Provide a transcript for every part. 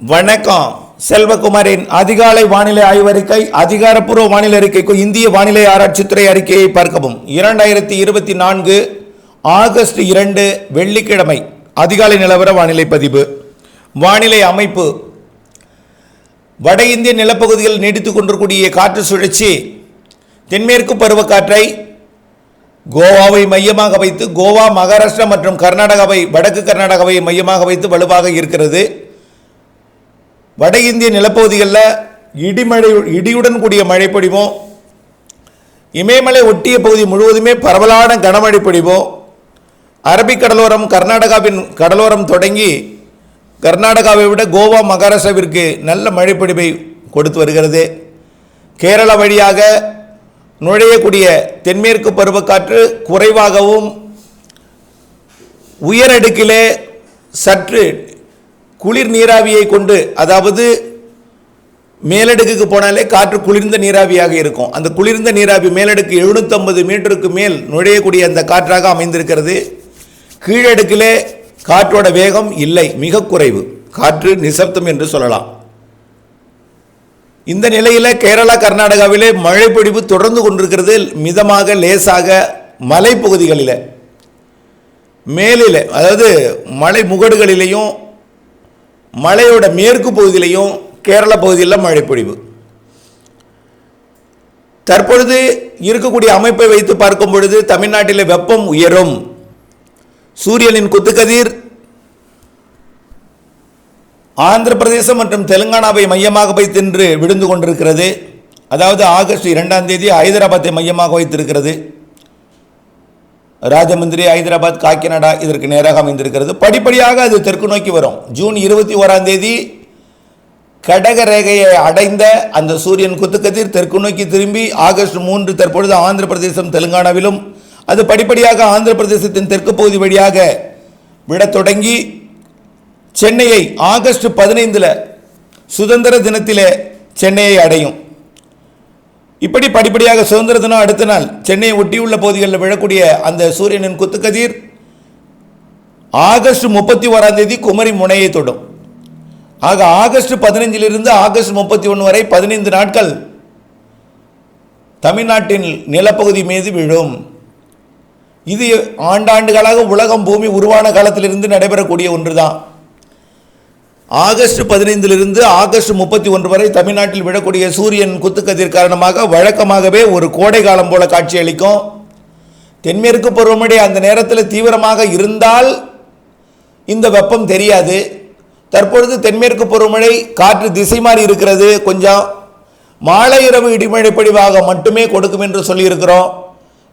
வணக்கம். செல்வகுமாரின் அதிகாலை வானிலை ஆய்வறிக்கை அதிகாரப்பூர்வ வானிலை அறிக்கைக்கு இந்திய வானிலை ஆராய்ச்சித்துறை அறிக்கையை பார்க்கவும். இரண்டாயிரத்தி இருபத்தி நான்கு ஆகஸ்ட் இரண்டு வெள்ளிக்கிழமை அதிகாலை நிலவர வானிலை பதிவு. வானிலை அமைப்பு. வட இந்திய நிலப்பகுதியில் நீடித்துக் கொண்டிருக்கூடிய காற்று சுழற்சி தென்மேற்கு பருவக்காற்றை கோவாவை மையமாக வைத்து கோவா மகாராஷ்டிரா மற்றும் கர்நாடகாவை வடக்கு கர்நாடகாவை மையமாக வைத்து வலுவாக இருக்கிறது. வட இந்திய நிலப்பகுதிகளில் இடிமழை இடியுடன் கூடிய மழை பொழிவும் இமயமலை ஒட்டிய பகுதி முழுவதுமே பரவலான கனமழை பொழிவும் அரபிக் கடலோரம் கர்நாடகாவின் கடலோரம் தொடங்கி கர்நாடகாவை விட கோவா மகாராஷ்டிராவிற்கு நல்ல மழைப்பொழிவை கொடுத்து வருகிறது. கேரளா வழியாக நுழையக்கூடிய தென்மேற்கு பருவக்காற்று குறைவாகவும் உயரடுக்கிலே சற்று குளிர் நீராவியை கொண்டு அதாவது மேலடுக்குக்கு போனாலே காற்று குளிர்ந்த நீராவியாக இருக்கும். அந்த குளிர்ந்த நீராவி மேலடுக்கு எழுநூற்றம்பது மீட்டருக்கு மேல் நுழையக்கூடிய அந்த காற்றாக அமைந்திருக்கிறது. கீழடுக்கிலே காற்றோட வேகம் இல்லை மிக குறைவு. காற்று நிசப்தம் என்று சொல்லலாம். இந்த நிலையில் கேரளா கர்நாடகாவிலே மழை பொழிவு தொடர்ந்து கொண்டிருக்கிறது. மிதமாக லேசாக மலைப்பகுதிகளில். மேலில் அதாவது மலை முகடுகளிலேயும் மலையோட மேற்கு பகுதியிலையும் கேரள பகுதியில் மழை பொழிவு தற்பொழுது இருக்கக்கூடிய அமைப்பை வைத்து பார்க்கும் பொழுது தமிழ்நாட்டில் வெப்பம் உயரும். சூரியனின் குத்துக்கதிர் ஆந்திர பிரதேசம் மற்றும் தெலுங்கானாவை மையமாக வைத்தின்று விழுந்து கொண்டிருக்கிறது. அதாவது ஆகஸ்ட் இரண்டாம் தேதி ஹைதராபாத்தை மையமாக வைத்திருக்கிறது. ராஜமந்திரி ஹைதராபாத் காக்கிநாடா இதற்கு நேராக அமைந்திருக்கிறது. படிப்படியாக அது தெற்கு நோக்கி வரும். ஜூன் இருபத்தி ஓராம் தேதி கடக ரேகையை அடைந்த அந்த சூரியன் குத்துக்கதிர் தெற்கு நோக்கி திரும்பி ஆகஸ்ட் மூன்று தற்பொழுது ஆந்திர பிரதேசம் தெலுங்கானாவிலும் அது படிப்படியாக ஆந்திர பிரதேசத்தின் தெற்கு பகுதி வழியாக விடத் தொடங்கி சென்னையை ஆகஸ்ட் பதினைந்தில் சுதந்திர தினத்திலே சென்னையை அடையும். இப்படி படிப்படியாக சுதந்திர தினம் அடுத்த நாள் சென்னையை ஒட்டியுள்ள பகுதிகளில் விழக்கூடிய அந்த சூரியனின் குத்துக்கதிர் ஆகஸ்ட் முப்பத்தி ஓராம் தேதி குமரி முனையை தொடும். ஆக ஆகஸ்ட் பதினைஞ்சிலிருந்து ஆகஸ்ட் முப்பத்தி ஒன்று வரை பதினைந்து நாட்கள் தமிழ்நாட்டின் நிலப்பகுதி மீது விழும். இது ஆண்டாண்டுகளாக உலகம் பூமி உருவான காலத்திலிருந்து நடைபெறக்கூடிய ஒன்றுதான். ஆகஸ்ட் பதினைந்திலிருந்து ஆகஸ்ட் முப்பத்தி ஒன்று வரை தமிழ்நாட்டில் விழக்கூடிய சூரியன் குத்துக்கதிர் காரணமாக வழக்கமாகவே ஒரு கோடை காலம் போல காட்சியளிக்கும். தென்மேற்கு பருவமழை அந்த நேரத்தில் தீவிரமாக இருந்தால் இந்த வெப்பம் தெரியாது. தற்பொழுது தென்மேற்கு பருவமழை காற்று திசை மாறி இருக்கிறது கொஞ்சம். மாலை இரவு இடிமழை பொழிவாக மட்டுமே கொடுக்கும் என்று சொல்லியிருக்கிறோம்.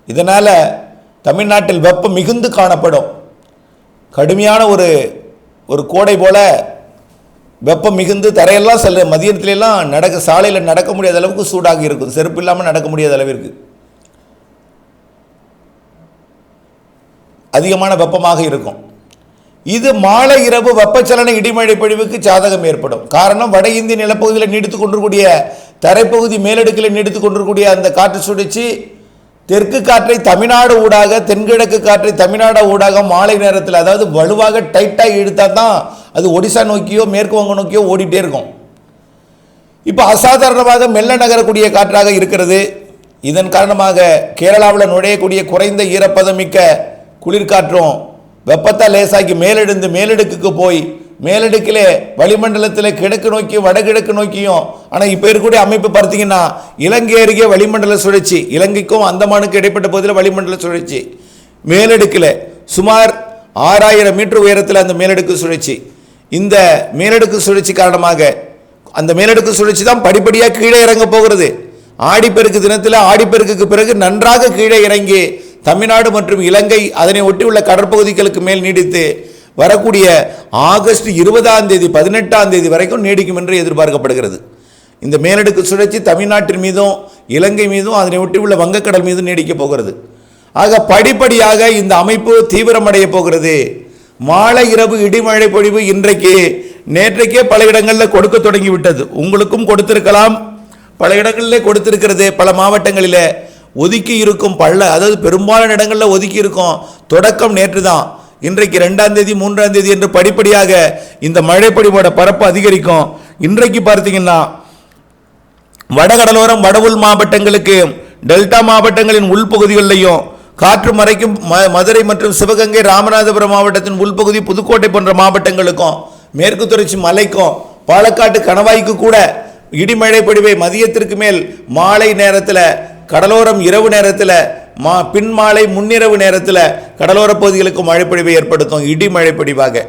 இதனால் தமிழ்நாட்டில் வெப்பம் மிகுந்து காணப்படும். கடுமையான ஒரு ஒரு கோடை போல வெப்பம் மிகுந்து தரையெல்லாம் செல்ல மதியத்துலலாம் நடக்க சாலையில் நடக்க முடியாத அளவுக்கு சூடாக இருக்கும் செருப்பு இல்லாமல் நடக்க முடியாத அளவிற்கு அதிகமான வெப்பமாக இருக்கும். இது மாலை இரவு வெப்பச்சலன இடிமழை பொழிவுக்கு சாதகம் ஏற்படும். காரணம் வட இந்திய நிலப்பகுதியில் நீடித்து கொண்டிருக்கூடிய தரைப்பகுதி மேலடுக்கில் நீடித்து கொண்டிருக்கூடிய அந்த காற்று சுழற்சி தெற்கு காற்றை தமிழ்நாடு ஊடாக தென்கிழக்கு காற்றை தமிழ்நாடு ஊடாக மாலை நேரத்தில் அதாவது வலுவாக டைட்டாக இழுத்தால் தான் அது ஒடிசா நோக்கியோ மேற்கு வங்க நோக்கியோ ஓடிட்டே இருக்கும். இப்போ அசாதாரணமாக மெல்ல நகரக்கூடிய காற்றாக இருக்கிறது. இதன் காரணமாக கேரளாவில் நுழையக்கூடிய குறைந்த ஈரப்பதமிக்க குளிர்காற்றும் வெப்பத்தை லேசாக்கி மேலெழுந்து மேலடுக்குக்கு போய் மேலடுக்கிலே வளிமண்டலத்தில் கிழக்கு நோக்கி வடகிழக்கு நோக்கியும் ஆனால் இப்போ இருக்கக்கூடிய அமைப்பு பார்த்தீங்கன்னா இலங்கை அருகே வளிமண்டல சுழற்சி இலங்கைக்கும் அந்தமானுக்கு இடைப்பட்ட பகுதியில் வளிமண்டல சுழற்சி. மேலடுக்கில் சுமார் ஆறாயிரம் மீட்டர் உயரத்தில் அந்த மேலடுக்கு சுழற்சி. இந்த மேலடுக்கு சுழற்சி காரணமாக அந்த மேலடுக்கு சுழற்சி தான் படிப்படியாக கீழே இறங்க போகிறது. ஆடிப்பெருக்கு தினத்தில் ஆடிப்பெருக்குக்கு பிறகு நன்றாக கீழே இறங்கி தமிழ்நாடு மற்றும் இலங்கை அதனை ஒட்டியுள்ள கடற்பகுதிகளுக்கு மேல் நீடித்து வரக்கூடிய ஆகஸ்ட் இருபதாம் தேதி பதினெட்டாம் தேதி வரைக்கும் நீடிக்கும் என்று எதிர்பார்க்கப்படுகிறது. இந்த மேலடுக்கு சுழற்சி தமிழ்நாட்டின் மீதும் இலங்கை மீதும் அதனை ஒட்டியுள்ள வங்கக்கடல் மீதும் நீடிக்கப் போகிறது. ஆக படிப்படியாக இந்த அமைப்பு தீவிரமடைய போகிறது. மாலை இரவு இடிமழை பொழிவு இன்றைக்கு நேற்றைக்கே பல இடங்களில் கொடுக்க தொடங்கிவிட்டது. உங்களுக்கும் கொடுத்திருக்கலாம். பல இடங்களிலே கொடுத்திருக்கிறது. பல மாவட்டங்களில் ஒதுக்கி இருக்கும் பள்ள அதாவது பெரும்பாலான இடங்களில் ஒதுக்கி இருக்கும் தொடக்கம் நேற்று தான் இன்றைக்கு ரெண்டாம் தேதி மூன்றாம் தேதி என்று படிப்படியாக இந்த மழைப்பொழிவோட பரப்பு அதிகரிக்கும். இன்றைக்கு பார்த்தீங்கன்னா வடகடலோரம் வடவுள் மாவட்டங்களுக்கு டெல்டா மாவட்டங்களின் உள்பகுதிகளிலையும் காற்று மறைக்கும் ம- மதுரை மற்றும் சிவகங்கை ராமநாதபுரம் மாவட்டத்தின் உள்பகுதி புதுக்கோட்டை போன்ற மாவட்டங்களுக்கும் மேற்கு தொடர்ச்சி மலைக்கும் பாலக்காட்டு கணவாய்க்கு கூட இடிமழை பொழிவை மதியத்திற்கு மேல் மாலை நேரத்தில் கடலோரம் இரவு நேரத்தில் மா பின் மாலை முன்னிரவு நேரத்தில் கடலோர பகுதிகளுக்கு மழைப்பொழிவை ஏற்படுத்தும் இடி மழைப்பொழிவாக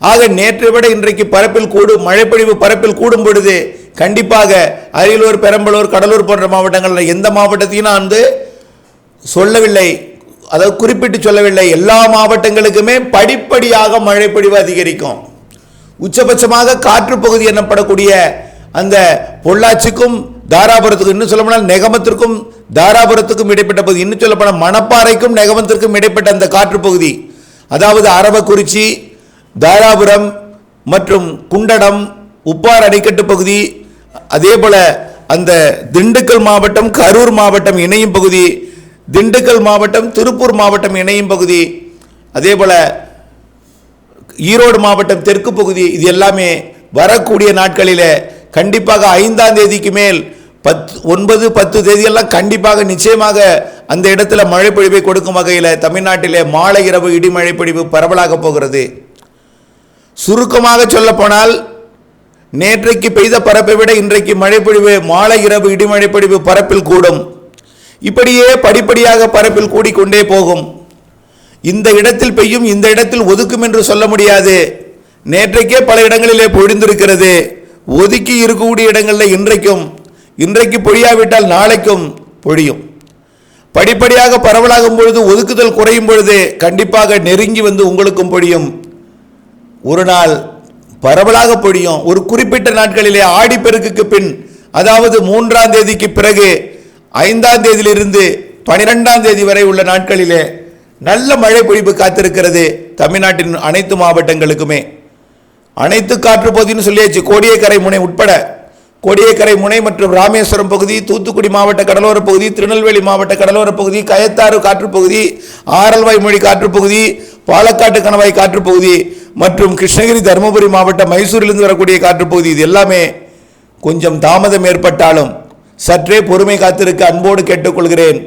ஆக நேற்றை விட இன்றைக்கு பரப்பில் கூடும் மழைப்பொழிவு பரப்பில் கூடும் பொழுது கண்டிப்பாக அரியலூர் பெரம்பலூர் கடலூர் போன்ற மாவட்டங்களில் எந்த மாவட்டத்தையும் நான் வந்து சொல்லவில்லை அதாவது குறிப்பிட்டு சொல்லவில்லை எல்லா மாவட்டங்களுக்குமே படிப்படியாக மழைப்பொழிவு அதிகரிக்கும். உச்சபட்சமாக காற்று பகுதி எனப்படக்கூடிய அந்த பொள்ளாச்சிக்கும் தாராபுரத்துக்கும் இன்னும் சொல்லப்போனால் நெகமத்திற்கும் தாராபுரத்துக்கும் இடைப்பட்ட பகுதி இன்னும் சொல்லப்போனால் மணப்பாறைக்கும் நெகமத்திற்கும் இடைப்பட்ட அந்த காற்று பகுதி. அதாவது அரவக்குறிச்சி தாராபுரம் மற்றும் குண்டடம் உப்பார் அணைக்கட்டு பகுதி அதே போல அந்த திண்டுக்கல் மாவட்டம் கரூர் மாவட்டம் இணையும் பகுதி திண்டுக்கல் மாவட்டம் திருப்பூர் மாவட்டம் இணையும் பகுதி அதே போல் ஈரோடு மாவட்டம் தெற்கு பகுதி இது எல்லாமே வரக்கூடிய நாட்களில் கண்டிப்பாக ஐந்தாம் தேதிக்கு மேல் பத்து ஒன்பது பத்து தேதியெல்லாம் கண்டிப்பாக நிச்சயமாக அந்த இடத்துல மழை பொழிவை கொடுக்கும் வகையில் தமிழ்நாட்டிலே மாலை இரவு இடிமழை பொழிவு பரவலாக போகிறது. சுருக்கமாக சொல்லப்போனால் நேற்றைக்கு பெய்த பரப்பை விட இன்றைக்கு மழைப்பொழிவு மாலை இரவு இடிமழை பொழிவு பரப்பில் கூடும். இப்படியே படிப்படியாக பரப்பில் கூடிக்கொண்டே போகும். இந்த இடத்தில் பெய்யும் இந்த இடத்தில் ஒதுக்கும் என்று சொல்ல முடியாது. நேற்றைக்கே பல இடங்களிலே பொழிந்திருக்கிறது. ஒதுக்கி இருக்கக்கூடிய இடங்களில் இன்றைக்கும் இன்றைக்கு பொழியாவிட்டால் நாளைக்கும் பொழியும். படிப்படியாக பரவலாகும் பொழுது ஒதுக்குதல் குறையும் பொழுது கண்டிப்பாக நெருங்கி வந்து உங்களுக்கும் பொழியும். ஒரு நாள் பரவலாக பொழியும். ஒரு குறிப்பிட்ட நாட்களிலே ஆடிப்பெருக்குக்கு பின் அதாவது மூன்றாம் தேதிக்கு பிறகு ஐந்தாம் தேதியிலிருந்து பனிரெண்டாம் தேதி வரை உள்ள நாட்களிலே நல்ல மழை பொழிப்பு காத்திருக்கிறது தமிழ்நாட்டின் அனைத்து மாவட்டங்களுக்குமே. அனைத்து காற்று பகுதின்னு சொல்லியாச்சு. கோடியக்கரை முனை உட்பட கோடியக்கரை முனை மற்றும் ராமேஸ்வரம் பகுதி தூத்துக்குடி மாவட்ட கடலோர பகுதி திருநெல்வேலி மாவட்ட கடலோர பகுதி கயத்தாறு காற்றுப்பகுதி ஆரல்வாய் மொழி காற்றுப்பகுதி பாலக்காட்டு கணவாய் காற்றுப்பகுதி மற்றும் கிருஷ்ணகிரி தருமபுரி மாவட்ட மைசூரிலிருந்து வரக்கூடிய காற்றுப்பகுதி இது எல்லாமே கொஞ்சம் தாமதம் ஏற்பட்டாலும் சற்றே பொறுமை காத்திருக்க அன்போடு கேட்டுக்கொள்கிறேன்.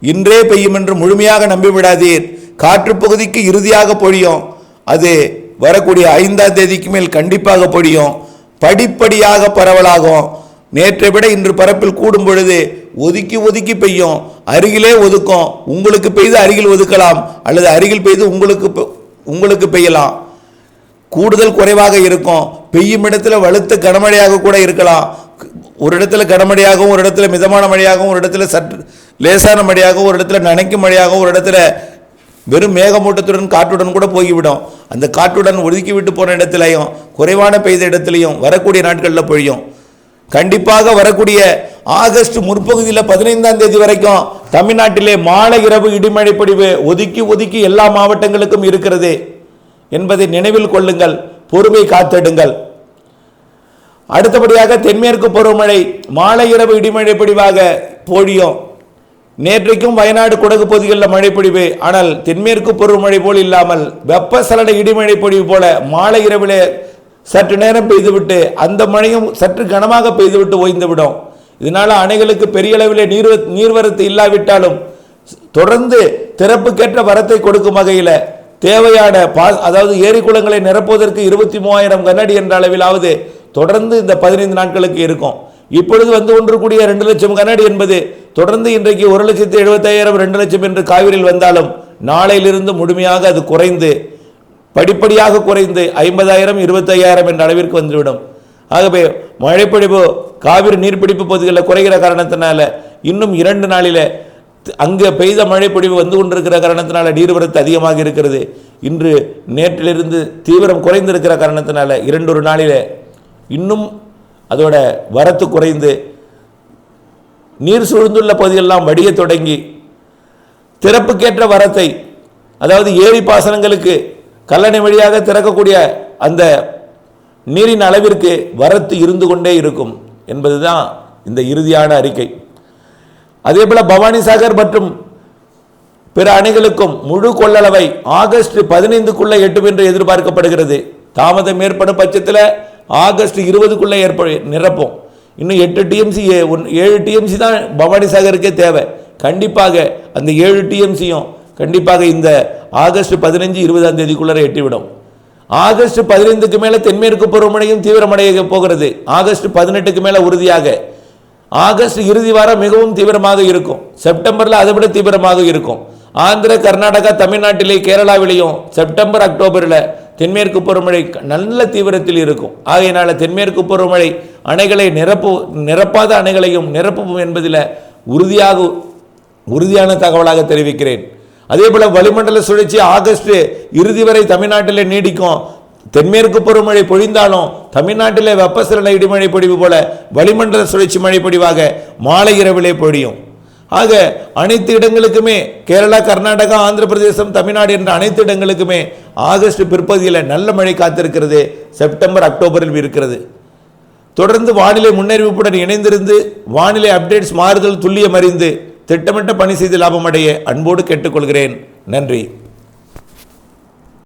இன்றே பெய்யும் என்று முழுமையாக நம்பிவிடாதீர். காற்று பகுதிக்கு இறுதியாக பொழியும். அது வரக்கூடிய ஐந்தாம் தேதிக்கு மேல் கண்டிப்பாக பொழியும். படிப்படியாக பரவலாகும். நேற்றை விட இன்று பரப்பில் கூடும் பொழுது ஒதுக்கி ஒதுக்கி பெய்யும். அருகிலே ஒதுக்கும். உங்களுக்கு பெய்து அருகில் ஒதுக்கலாம். அல்லது அருகில் பெய்து உங்களுக்கு உங்களுக்கு பெய்யலாம். கூடுதல் குறைவாக இருக்கும். பெய்யும் இடத்துல வலுத்த கனமழையாக கூட இருக்கலாம். ஒரு இடத்துல கனமழையாகவும் ஒரு இடத்துல மிதமான மழையாகவும் ஒரு இடத்துல சற்று லேசான மழையாகவும் ஒரு இடத்துல நனைக்கும் மழையாகவும் ஒரு இடத்துல வெறும் மேகமூட்டத்துடன் காற்றுடன் கூட போய்விடும். அந்த காற்றுடன் ஒதுக்கி விட்டு போன இடத்துலையும் குறைவான பெய்த இடத்துலையும் வரக்கூடிய நாட்களில் பொழியும். கண்டிப்பாக வரக்கூடிய ஆகஸ்ட் முற்பகுதியில் பதினைந்தாம் தேதி வரைக்கும் தமிழ்நாட்டிலே மாலை இரவு இடிமழை பொழிவு ஒதுக்கி ஒதுக்கி எல்லா மாவட்டங்களுக்கும் இருக்கிறது என்பதை நினைவில் கொள்ளுங்கள் பொறுமை காத்திடுங்கள். அடுத்தபடியாக தென்மேற்கு பருவமழை மாலை இரவு இடிமழை பொழிவாக பொழியும். நேற்றைக்கும் வயநாடு குடகு பகுதிகளில் மழை பொழிவு ஆனால் தென்மேற்கு பருவமழை போல் இல்லாமல் வெப்பசலன இடிமழை பொழிவு போல மாலை இரவிலே சற்று நேரம் பெய்துவிட்டு அந்த மழையும் சற்று கனமாக பெய்துவிட்டு ஓய்ந்துவிடும். இதனால் அணைகளுக்கு பெரிய அளவிலே நீர் நீர்வரத்து இல்லாவிட்டாலும் தொடர்ந்து திறப்புக்கேற்ற வரத்தை கொடுக்கும் வகையில் தேவையான பா அதாவது ஏரி குளங்களை நிரப்புவதற்கு இருபத்தி மூவாயிரம் கனஅடி என்ற அளவிலாவது தொடர்ந்து இந்த பதினைந்து நாட்களுக்கு இருக்கும். இப்பொழுது வந்து கொண்டிருக்கூடிய ரெண்டு லட்சம் கண்ணாடி என்பது தொடர்ந்து இன்றைக்கு ஒரு லட்சத்தி எழுபத்தாயிரம் ரெண்டு லட்சம் என்று காவிரியில் வந்தாலும் நாளையிலிருந்து முழுமையாக அது குறைந்து படிப்படியாக குறைந்து ஐம்பதாயிரம் இருபத்தையாயிரம் என்ற அளவிற்கு வந்துவிடும். ஆகவே மழைப்பொழிவு காவிரி நீர்பிடிப்பு பகுதிகளில் குறைகிற காரணத்தினால இன்னும் இரண்டு நாளில் அங்கே பெய்த மழைப்பொழிவு வந்து கொண்டிருக்கிற காரணத்தினால நீர்வரத்து அதிகமாக இருக்கிறது. இன்று நேற்றிலிருந்து தீவிரம் குறைந்திருக்கிற காரணத்தினால இரண்டொரு நாளில் இன்னும் அதோட வரத்து குறைந்து நீர் சூழ்ந்துள்ள பகுதியெல்லாம் வடிய தொடங்கி திறப்புக்கேற்ற வரத்தை அதாவது ஏரி பாசனங்களுக்கு கல்லணை வழியாக திறக்கக்கூடிய அந்த நீரின் அளவிற்கு வரத்து இருந்து கொண்டே இருக்கும் என்பதுதான் இந்த இறுதியான அறிக்கை. அதே போல பவானி சாகர் மற்றும் பிற அணிகளுக்கும் முழு கொள்ளளவை ஆகஸ்ட் பதினைந்துக்குள்ள எட்டும் என்று எதிர்பார்க்கப்படுகிறது. தாமதம் ஏற்படும் பட்சத்தில் ஆகஸ்ட் இருபதுக்குள்ளே ஏற்ப நிரப்போம். இன்னும் எட்டு டிஎம்சி ஏழு டிஎம்சி தான் பவானி சாகருக்கே தேவை. கண்டிப்பாக அந்த ஏழு டிஎம்சியும் கண்டிப்பாக இந்த ஆகஸ்ட் பதினஞ்சு இருபதாம் தேதிக்குள்ளே எட்டிவிடும். ஆகஸ்ட் பதினைந்துக்கு மேலே தென்மேற்கு பருவமழையும் தீவிரமடைய போகிறது. ஆகஸ்ட் பதினெட்டுக்கு மேலே உறுதியாக. ஆகஸ்ட் இறுதி வாரம் மிகவும் தீவிரமாக இருக்கும். செப்டம்பரில் அதை விட தீவிரமாக இருக்கும். ஆந்திர கர்நாடகா தமிழ்நாட்டிலே கேரளாவிலேயும் செப்டம்பர் அக்டோபரில் தென்மேற்கு பருவமழை நல்ல தீவிரத்தில் இருக்கும். ஆகையினால தென்மேற்கு பருவமழை அணைகளை நிரப்பு நிரப்பாத அணைகளையும் நிரப்பும் என்பதில் உறுதியாக உறுதியான தகவலாக தெரிவிக்கிறேன். அதே போல் வளிமண்டல சுழற்சி ஆகஸ்ட் இறுதி வரை தமிழ்நாட்டில் நீடிக்கும். தென்மேற்கு பருவமழை பொழிந்தாலும் தமிழ்நாட்டில் வெப்பசலன இடிமழை பொழிவு போல வளிமண்டல சுழற்சி மழை பொழிவாக மாலை இரவிலே பொழியும். ஆக அனைத்து இடங்களுக்குமே கேரளா கர்நாடகா ஆந்திர பிரதேசம் தமிழ்நாடு என்ற அனைத்து இடங்களுக்குமே ஆகஸ்ட் பிற்பகுதியில் நல்ல மழை காத்திருக்கிறது. செப்டம்பர் அக்டோபரில் இருக்கிறது. தொடர்ந்து வானிலை முன்னறிவிப்புடன் இணைந்திருந்து வானிலை அப்டேட்ஸ் மாறுதல் துல்லியம் அறிந்து திட்டமிட்ட பணி செய்து லாபம் அடைய அன்போடு கேட்டுக்கொள்கிறேன். நன்றி.